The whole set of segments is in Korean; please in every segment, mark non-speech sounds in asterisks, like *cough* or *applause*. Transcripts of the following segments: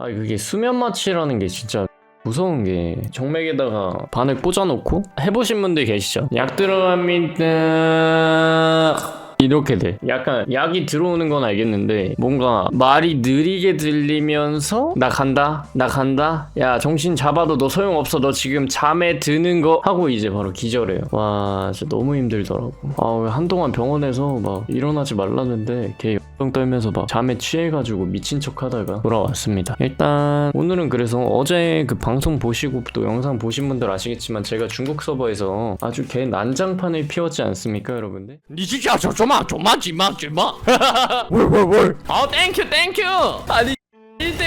아 그게 수면 마취라는 게 진짜 무서운 게 정맥에다가 바늘 꽂아놓고 해보신 분들 계시죠? 약 들어갑니다. 이렇게 돼. 약간 약이 들어오는 건 알겠는데 뭔가 말이 느리게 들리면서 나 간다, 나 간다. 야 정신 잡아도 너 소용 없어. 너 지금 잠에 드는 거 하고 이제 바로 기절해요. 와 진짜 너무 힘들더라고. 아 한동안 병원에서 막 일어나지 말라는데 걔 영 떨면서 막 잠에 취해가지고 미친 척 하다가 돌아왔습니다. 일단 오늘은 그래서 어제 그 방송 보시고 또 영상 보신 분들 아시겠지만 제가 중국 서버에서 아주 개 난장판을 피웠지 않습니까, 여러분들? 니 진짜 저 좀만 좀만 좀만 좀만 월월월 아 땡큐 땡큐 아니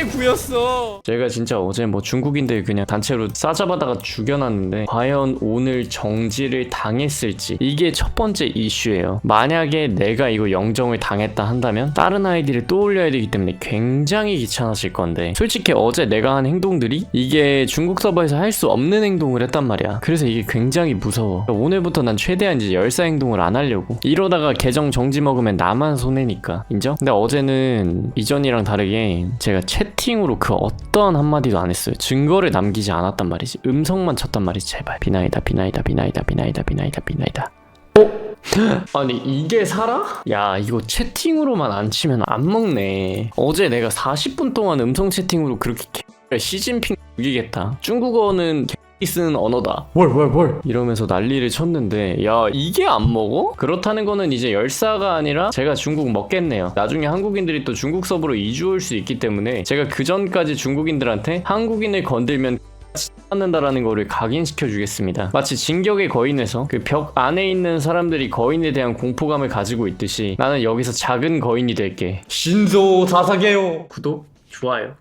1대 9였어 제가 진짜 어제 뭐 중국인들 그냥 단체로 싸잡아다가 죽여놨는데 과연 오늘 정지를 당했을지 이게 첫 번째 이슈예요. 만약에 내가 이거 영정을 당했다 한다면 다른 아이디를 또 올려야 되기 때문에 굉장히 귀찮아질 건데 솔직히 어제 내가 한 행동들이 이게 중국 서버에서 할 수 없는 행동을 했단 말이야. 그래서 이게 굉장히 무서워. 오늘부터 난 최대한 이제 열사 행동을 안 하려고 이러다가 계정 정지 먹으면 나만 손해니까 인정? 근데 어제는 이전이랑 다르게 제가 채팅으로 그 어떤 한마디도 안 했어요. 증거를 남기지 않았단 말이지. 음성만 쳤단 말이지. 제발. 비나이다, 비나이다, 비나이다, 비나이다, 비나이다, 비나이다. 어? *laughs* 아니 이게 살아? 야 이거 채팅으로만 안 치면 안 먹네. 어제 내가 40분 동안 음성 채팅으로 그렇게 개- 시진핑 죽이겠다. 중국어는 개- 쓰는 언어다. 월월월 이러면서 난리를 쳤는데 야 이게 안 먹어? 그렇다는 거는 이제 열사가 아니라 제가 중국 먹겠네요 나중에 한국인들이 또 중국 서버로 이주 올 수 있기 때문에 제가 그 전까지 중국인들한테 한국인을 건들면 *laughs* 찾는다라는 거를 각인시켜 주겠습니다. 마치 진격의 거인에서 그 벽 안에 있는 사람들이 거인에 대한 공포감을 가지고 있듯이 나는 여기서 작은 거인이 될게. 신소 사사게요 구독, 좋아요.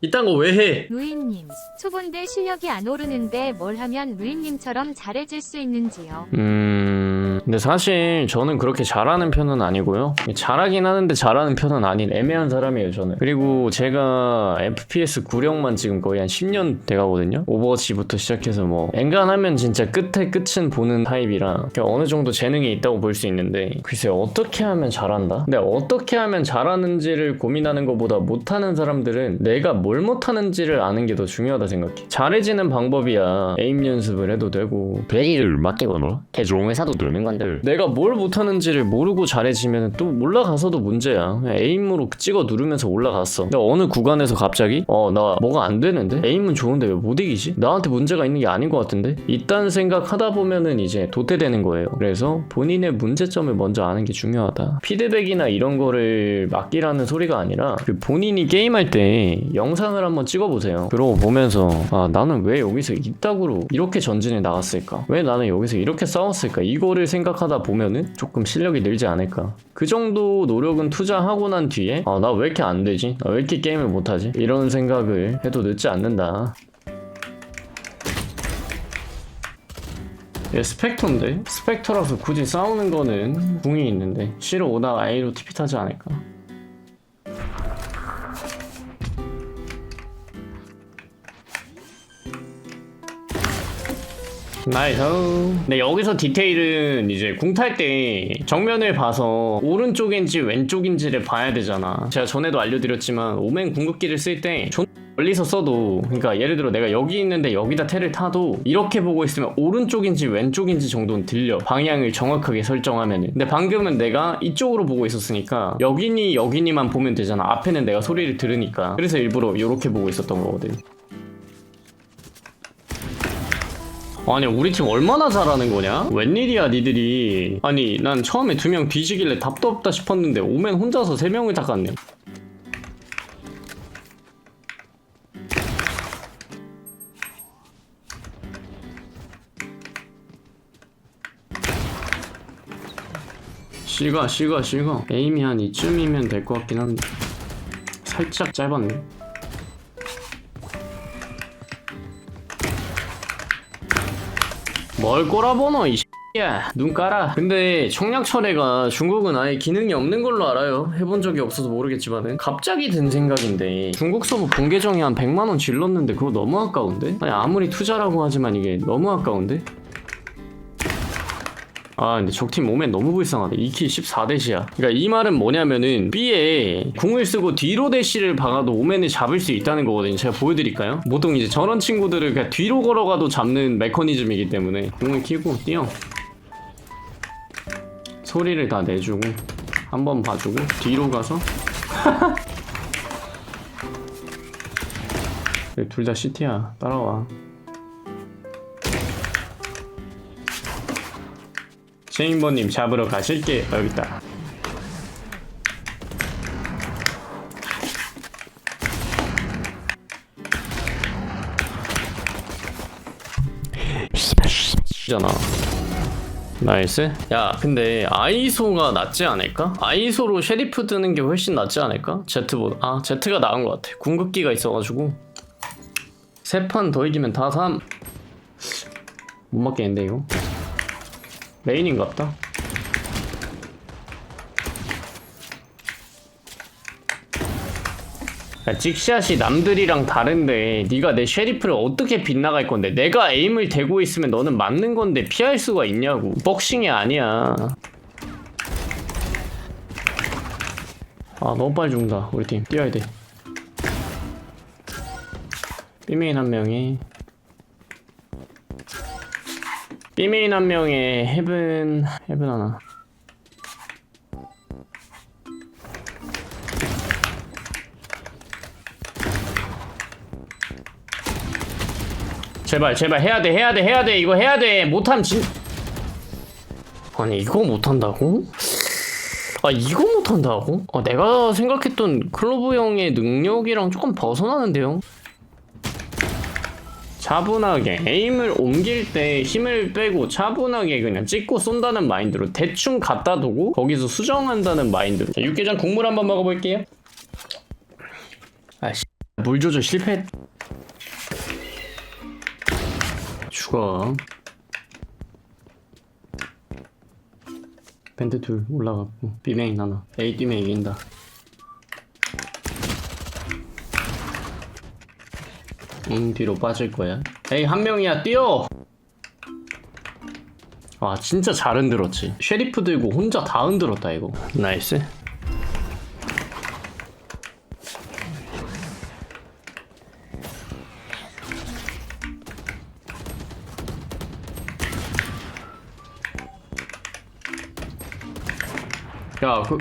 이딴 거 왜 해? 루이님, 초본데 실력이 안 오르는데 뭘 하면 루이님처럼 잘해질 수 있는지요? 음, 근데 사실 저는 그렇게 잘하는 편은 아니고요. 잘하긴 하는데 잘하는 편은 아닌 애매한 사람이에요, 저는. 그리고 제가 FPS 구력만 지금 거의 한 10년 돼가거든요. 오버워치부터 시작해서 뭐, 엔간하면 진짜 끝에 끝은 보는 타입이라 어느 정도 재능이 있다고 볼 수 있는데, 글쎄, 어떻게 하면 잘한다? 근데 어떻게 하면 잘하는지를 고민하는 것보다 못하는 사람들은 내가 뭘 못하는지를 아는 게 더 중요하다 생각해. 잘해지는 방법이야. 에임 연습을 해도 되고, 베리를 맡기거나 개종 회사도 되는 건데 내가 뭘 못하는지를 모르고 잘해지면 또 올라가서도 문제야. 그냥 에임으로 찍어 누르면서 올라갔어. 근데 어느 구간에서 갑자기 어 나 뭐가 안 되는데 에임은 좋은데 왜 못 이기지? 나한테 문제가 있는 게 아닌 것 같은데? 이딴 생각 하다 보면은 이제 도태되는 거예요. 그래서 본인의 문제점을 먼저 아는 게 중요하다. 피드백이나 이런 거를 맡기라는 소리가 아니라 그 본인이 게임할 때 영상을 한번 찍어보세요. 그러고 보면서 아 나는 왜 여기서 이따구로 이렇게 전진에 나갔을까? 왜 나는 여기서 이렇게 싸웠을까? 이거를 생각 하다 보면은 조금 실력이 늘지 않을까? 그 정도 노력은 투자하고 난 뒤에 아 나 왜 이렇게 안 되지? 나 왜 이렇게 게임을 못하지? 이런 생각을 해도 늦지 않는다. 얘 스펙터인데? 스펙터라서 굳이 싸우는 거는 궁이 있는데 C로 오다가 A로 TP 타지 않을까? 나이스 근데 여기서 디테일은 이제 궁탈 때 정면을 봐서 오른쪽인지 왼쪽인지를 봐야 되잖아. 제가 전에도 알려드렸지만 오멘 궁극기를 쓸때 멀리서 써도 그러니까 예를 들어 내가 여기 있는데 여기다 테를 타도 이렇게 보고 있으면 오른쪽인지 왼쪽인지 정도는 들려. 방향을 정확하게 설정하면은. 근데 방금은 내가 이쪽으로 보고 있었으니까 여기니 여기니만 보면 되잖아. 앞에는 내가 소리를 들으니까. 그래서 일부러 이렇게 보고 있었던 거거든 아니 우리 팀 얼마나 잘하는 거냐? 웬일이야 니들이. 아니 난 처음에 두 명 뒤지길래 답도 없다 싶었는데 오면 혼자서 세 명을 닦았네. 시가 시가 시가 에임이 한 이쯤이면 될 것 같긴 한데. 살짝 짧았네 뭘 꼬라보노 이 야, 눈 깔아. 근데 청량철회가 중국은 아예 기능이 없는 걸로 알아요. 해본 적이 없어서 모르겠지만은 갑자기 든 생각인데 중국 서버 공계정이 한 100만 원 질렀는데 그거 너무 아까운데? 아니 아무리 투자라고 하지만 이게 너무 아까운데? 아 근데 적팀 오면 너무 불쌍하다 2킬 14대시야. 그러니까 이 말은 뭐냐면은 B에 궁을 쓰고 뒤로 대시를 박아도 오면을 잡을 수 있다는 거거든요. 제가 보여드릴까요? 보통 이제 저런 친구들을 그냥 뒤로 걸어가도 잡는 메커니즘이기 때문에 궁을 키고 뛰어. 소리를 다 내주고 한번 봐주고 뒤로 가서. *laughs* 둘 다 CT야. 따라와 체인버님 잡으러 가실게 어, 여기 있다 잖아 나이스 야 근데 아이소가 낫지 않을까? 아이소로 쉐리프 드는 게 훨씬 낫지 않을까? Z보다 아 Z가 나은 것 같아 궁극기가 있어가지고 세 판 더 이기면 다 3. 못 맞겠는데 이거 메인인갑다. 그러니까 직샷이 남들이랑 다른데 네가 내 쉐리프를 어떻게 빗나갈 건데? 내가 에임을 대고 있으면 너는 맞는 건데 피할 수가 있냐고. 복싱이 아니야. 아 너무 빨리 죽는다 우리 팀. 뛰어야 돼. B메인 한 명이 B메인 한 명에 헤븐 헤븐 하나 제발 제발 해야 돼 해야 돼 해야 돼 이거 해야 돼 못하면 진 아니 이거 못한다고? 아 이거 못한다고? 아 내가 생각했던 클로브 형의 능력이랑 조금 벗어나는데요 차분하게 에임을 옮길 때 힘을 빼고 차분하게 그냥 찍고 쏜다는 마인드로 대충 갖다 두고 거기서 수정한다는 마인드로 자, 육개장 국물 한번 먹어볼게요. 아씨 물 조절 실패. 죽어 밴드 둘 올라갔고 B메인 하나. A 뛰면 이긴다 응 뒤로 빠질 거야. 에이 한 명이야 뛰어! 와 진짜 잘 흔들었지. 쉐리프 들고 혼자 다 흔들었다 이거. 나이스. 야 그...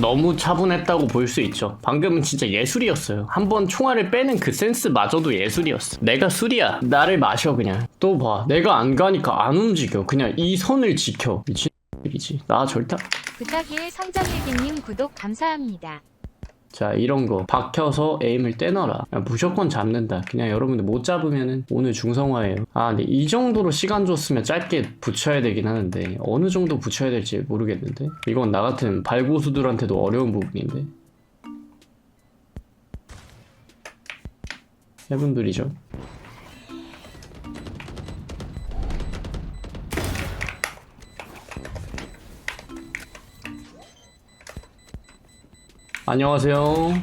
너무 차분했다고 볼 수 있죠. 방금은 진짜 예술이었어요. 한 번 총알을 빼는 그 센스마저도 예술이었어. 내가 술이야. 나를 마셔 그냥. 또 봐. 내가 안 가니까 안 움직여. 그냥 이 선을 지켜. 미친 이지. 나 절대. 부탁의 성장일기님 구독 감사합니다. 자 이런 거. 박혀서 에임을 떼놔라. 무조건 잡는다. 그냥 여러분들 못 잡으면은 오늘 중성화예요. 아 근데 이 정도로 시간 줬으면 짧게 붙여야 되긴 하는데 어느 정도 붙여야 될지 모르겠는데? 이건 나 같은 발고수들한테도 어려운 부분인데. 해분들이죠 안녕하세요.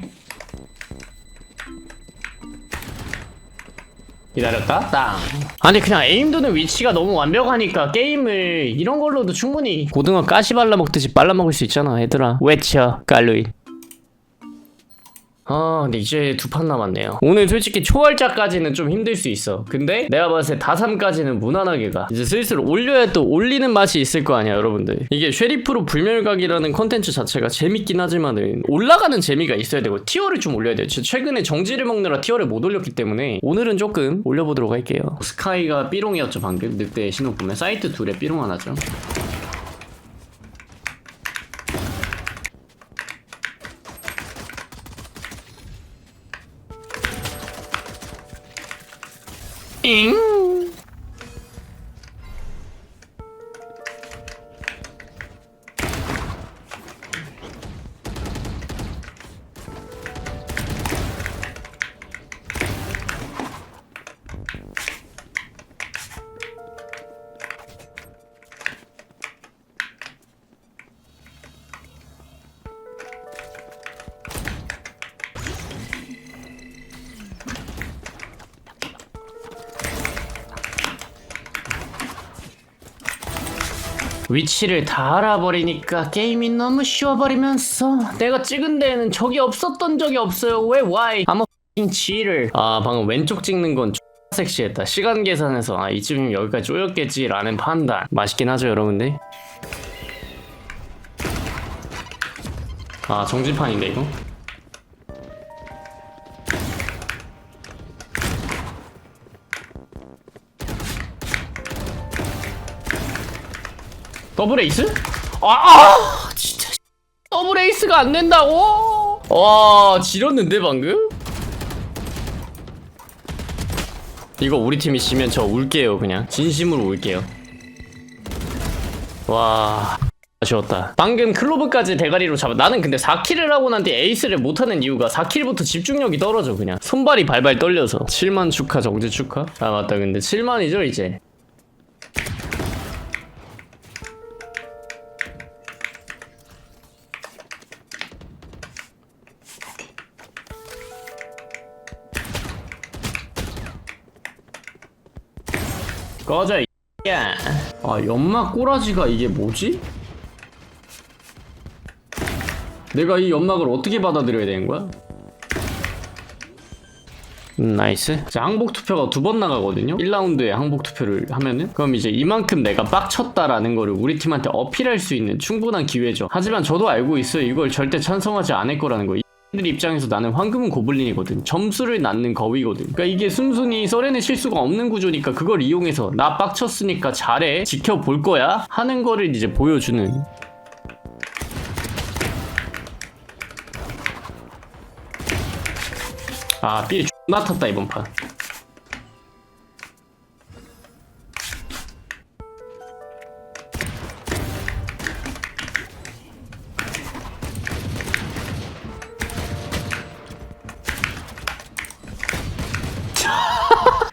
기다렸다. 땅. 아니 그냥 에임 도는 위치가 너무 완벽하니까 게임을 이런 걸로도 충분히 고등어 가시 발라 먹듯이 발라 먹을 수 있잖아, 얘들아. 외쳐, 깔루인. 아, 근데 이제 두 판 남았네요. 오늘 솔직히 초월자까지는 좀 힘들 수 있어. 근데 내가 봤을 때 다삼까지는 무난하게 가. 이제 슬슬 올려야 또 올리는 맛이 있을 거 아니야, 여러분들. 이게 쉐리프로 불멸각이라는 컨텐츠 자체가 재밌긴 하지만은 올라가는 재미가 있어야 되고 티어를 좀 올려야 돼요. 최근에 정지를 먹느라 티어를 못 올렸기 때문에 오늘은 조금 올려보도록 할게요. 스카이가 삐롱이었죠, 방금. 늑대 신호 보면 사이트 둘에 삐롱 하나죠. い。 위치를 다 알아버리니까 게임이 너무 쉬워버리면서 내가 찍은 데에는 적이 없었던 적이 없어요. 왜 why? I'm a f***ing cheater. 아 방금 왼쪽 찍는 건 섹시했다. 시간 계산해서 아 이쯤이면 여기까지 쪼였겠지 라는 판단. 맛있긴 하죠 여러분들? 아 정지판인데 이거 더블 에이스? 아, 아! 진짜 더블 에이스가 안 된다고? 와 지렸는데 방금? 이거 우리 팀이 지면 저 울게요 그냥. 진심으로 울게요. 와 아쉬웠다. 방금 클로브까지 대가리로 잡아 나는 근데 4킬을 하고 난 뒤에 에이스를 못하는 이유가 4킬부터 집중력이 떨어져 그냥. 손발이 발발 떨려서. 7만 축하 정지 축하? 아 맞다. 근데 7만이죠 이제 꺼져 이 야. 아 연막 꼬라지가 이게 뭐지? 내가 이 연막을 어떻게 받아들여야 되는 거야? 음, 나이스. 자, 항복 투표가 두 번 나가거든요. 1라운드에 항복 투표를 하면은 그럼 이제 이만큼 내가 빡쳤다라는 거를 우리 팀한테 어필할 수 있는 충분한 기회죠. 하지만 저도 알고 있어요. 이걸 절대 찬성하지 않을 거라는 거. 들 입장에서 나는 황금은 고블린이거든. 점수를 낳는 거위거든. 그러니까 이게 순순히 썰에는 실수가 없는 구조니까 그걸 이용해서 나 빡쳤으니까 잘해 지켜볼 거야 하는 거를 이제 보여주는. 아삘 존나 탔다 이번 판.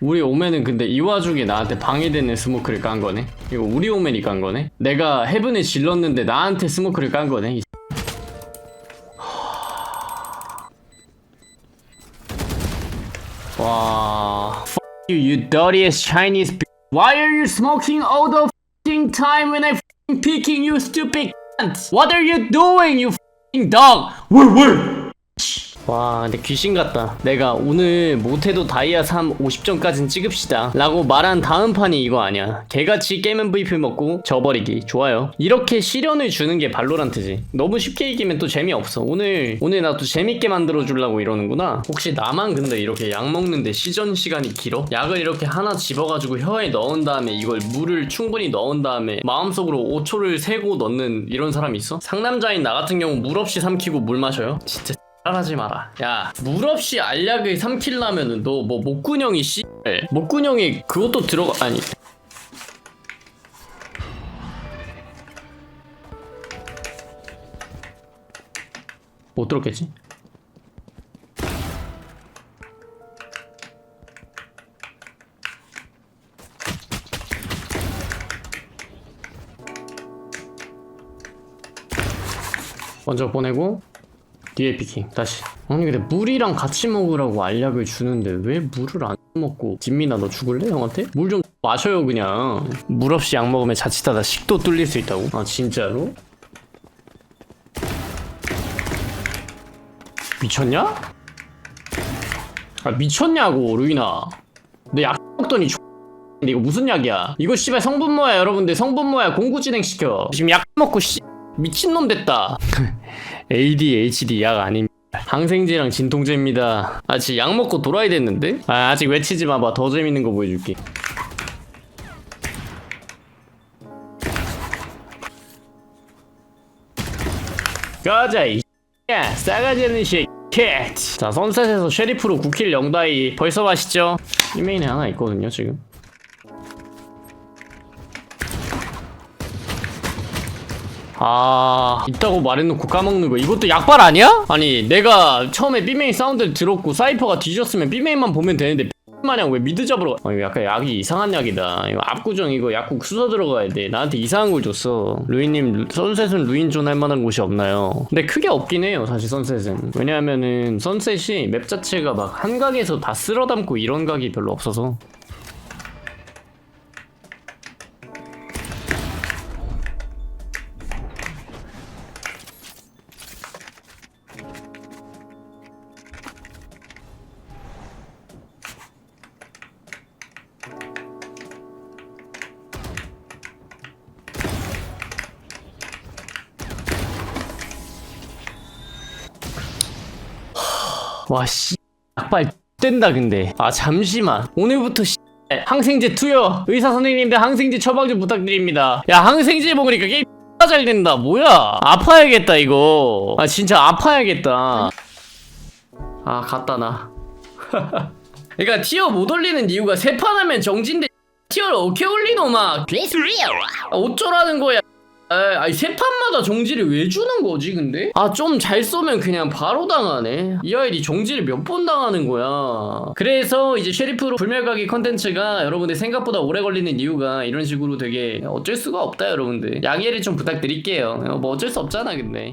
우리 오맨은 근데 이 와중에 나한테 방해되는 스모크를 깐 거네. 이거 우리 오맨이 깐 거네. 내가 헤븐에 질렀는데 나한테 스모크를 깐 거네. 이 와. You, you dirtiest Chinese. Why are you smoking all the f***ing time when I f***ing picking you stupid cunt? What are you doing, you f***ing dog? 와 근데 귀신 같다. 내가 오늘 못해도 다이아 3 50점까진 찍읍시다. 라고 말한 다음 판이 이거 아니야. 개같이 게임 MVP 먹고 져버리기. 좋아요. 이렇게 시련을 주는 게 발로란트지. 너무 쉽게 이기면 또 재미없어. 오늘 오늘 나 또 재밌게 만들어 주려고 이러는구나. 혹시 나만 근데 이렇게 약 먹는데 시전 시간이 길어? 약을 이렇게 하나 집어가지고 혀에 넣은 다음에 이걸 물을 충분히 넣은 다음에 마음속으로 5초를 세고 넣는 이런 사람 있어? 상남자인 나 같은 경우 물 없이 삼키고 물 마셔요? 진짜 따라하지 마라. 야, 물 없이 알약을 삼킬라면은 너 뭐 목구녕이 씨 목구녕에 그것도 들어가 아니. 못 들었겠지? 먼저 보내고 뒤에 피킹 다시 아니 근데 물이랑 같이 먹으라고 알약을 주는데 왜 물을 안 먹고 진민아 너 죽을래 형한테? 물 좀 마셔요 그냥 물 없이 약 먹으면 자칫하다 식도 뚫릴 수 있다고? 아 진짜로? 미쳤냐? 아 미쳤냐고 루이나 너약 먹더니 근데 이거 무슨 약이야 이거 씨발 성분 뭐야 여러분들 성분 뭐야 공구 진행시켜 지금 약 먹고 씨 미친놈 됐다 ADHD *laughs* 약 아닙니다. 항생제랑 진통제입니다. 아, 지금 약 먹고 돌아야 됐는데? 아, 아직 외치지 마봐. 더 재밌는 거 보여줄게. 가자, 이 야, 싸가지 없는 새 캣. 자, 선셋에서 쉐리프로 9킬 0다이. 벌써 맛있죠? 이메인에 하나 있거든요, 지금. 아 있다고 말해놓고 까먹는 거 이것도 약발 아니야? 아니 내가 처음에 B메인 사운드를 들었고 사이퍼가 뒤졌으면 B메인만 보면 되는데 마냥 왜 미드 잡으러 가? 아 이거 약간 약이 이상한 약이다 이거 압구정 이거 약국 수서 들어가야 돼 나한테 이상한 걸 줬어 루이님 선셋은 루인존 할 만한 곳이 없나요? 근데 크게 없긴 해요 사실 선셋은 왜냐하면은 선셋이 맵 자체가 막 한각에서 다 쓸어 담고 이런 각이 별로 없어서 와씨. 약발 된다 근데. 아 잠시만. 오늘부터 씨. 항생제 투여. 의사 선생님들 항생제 처방 좀 부탁드립니다. 야 항생제 먹으니까 게임 잘 된다. 뭐야? 아파야겠다 이거. 아 진짜 아파야겠다. 아 갔다 나. *laughs* 그러니까 티어 못 올리는 이유가 세 판 하면 정진데 티어를 어떻게 올리노 막. 아, 어쩌라는 거야 아니 세 판마다 정지를 왜 주는 거지 근데? 아 좀 잘 쏘면 그냥 바로 당하네. 이 아이디 정지를 몇 번 당하는 거야? 그래서 이제 쉐리프로 불멸가기 컨텐츠가 여러분들 생각보다 오래 걸리는 이유가 이런 식으로 되게 어쩔 수가 없다 여러분들. 양해를 좀 부탁드릴게요. 어, 뭐 어쩔 수 없잖아 근데